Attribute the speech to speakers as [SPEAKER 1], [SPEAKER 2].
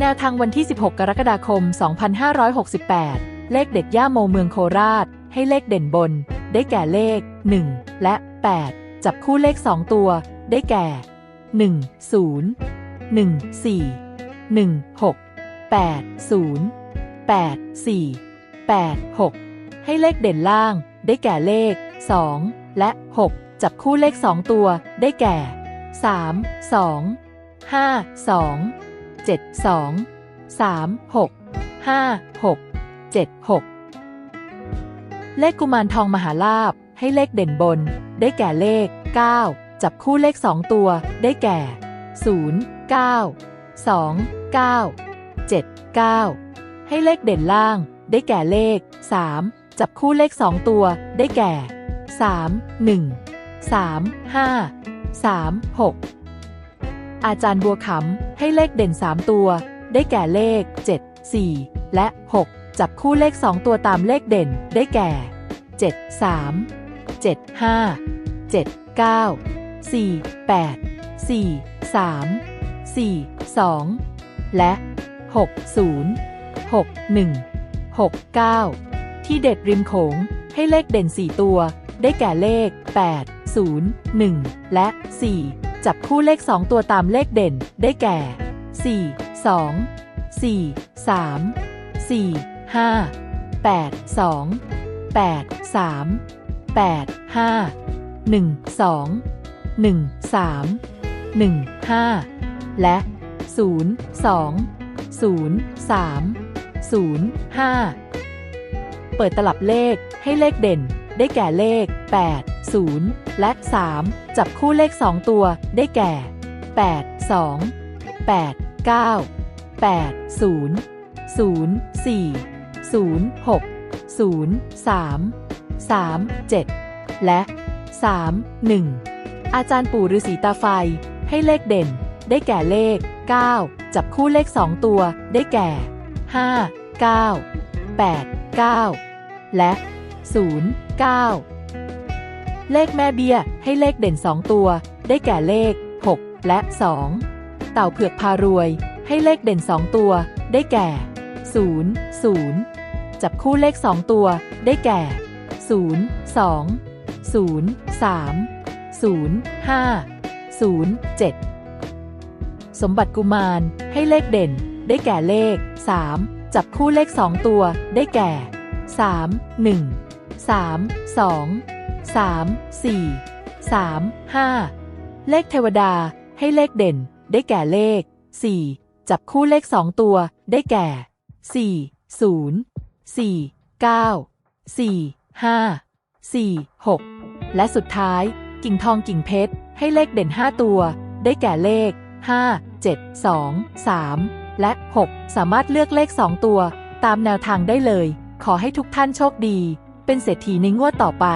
[SPEAKER 1] แนวทางวันที่ 16 กรกฎาคม 2568 เลขเด็ดย่าโมเมืองโคราช ให้เลขเด่นบน ได้แก่เลข 1 และ 8 จับคู่เลข 2 ตัว ได้แก่ 1 0 1 4 1 6 8 0 8 4 8 6 ให้เลขเด่นล่าง ได้แก่เลข 2 และ 6 จับคู่เลข 2 ตัว ได้แก่ 3 2 5 2 7 2 3 6 5 6 7 6เลขกุมารทองมหาลาภให้เลขเด่นบน ได้แก่เลข 9 จับคู่เลข 2 ตัว ได้แก่ 0 9 2 9 7 9 ให้เลขเด่นล่าง ได้แก่เลข 3 จับคู่เลข 2 ตัว ได้แก่ 3 1 3 5 3 6 อาจารย์บัวขำให้เลขเด่น 3 ตัว ได้แก่เลข 7 4 และ 6 จับคู่เลข 2 ตัวตามเลขเด่น ได้แก่ 7 3 7 5 7 9 4 8 4 3 4 2 และ 6 0 6 1 6 9 ที่เด็ดริมโขงให้เลขเด่น 4 ตัว ได้แก่เลข 8 0 1 และ 4 จับคู่เลข 2 ตัวตามเลขเด่น ได้แก่ 4 2 4 3 4 5 8 2 8 3 8 5 1 2 1 3 1 5 และ 0 2 0 3 0 5 เปิดตลับเลขให้เลขเด่น ได้แก่เลข 8 0 และ 3 จับคู่เลข 2 ตัวได้แก่ 8 2 8 9 8 0 0 4 0 6 0 3 3 7 และ 3 1 อาจารย์ปู่ฤาษีตาไฟให้เลขเด่น ได้แก่เลข 9 จับคู่เลข 2 ตัวได้แก่ 5 9 8 9 และ 0 9 เลขแม่เบี้ยให้เลขเด่น 2 ตัว ได้แก่เลข 6 และ 2 เต่าเผือกพารวย ให้เลขเด่น 2 ตัว ได้แก่ 0 0 จับคู่เลข 2 ตัว ได้แก่ 0 2 0 3 0 5 0 7 สมบัติกุมารให้เลขเด่น ได้แก่เลข 3 จับคู่เลข 2 ตัว ได้แก่ 3 1 3 2 3 4 3 5 เลขเทวดาให้เลขเด่น ได้แก่เลข 4 จับคู่เลข 2 ตัว ได้แก่ 4 0 4 9 4 5 4 6 และสุดท้าย กิ่งทองกิ่งเพชร ให้เลขเด่น 5 ตัว ได้แก่เลข 5 7 2 3 และ 6 สามารถเลือกเลข 2 ตัว ตามแนวทางได้เลย ขอให้ทุกท่านโชคดี เป็นเศรษฐีในงวดต่อไป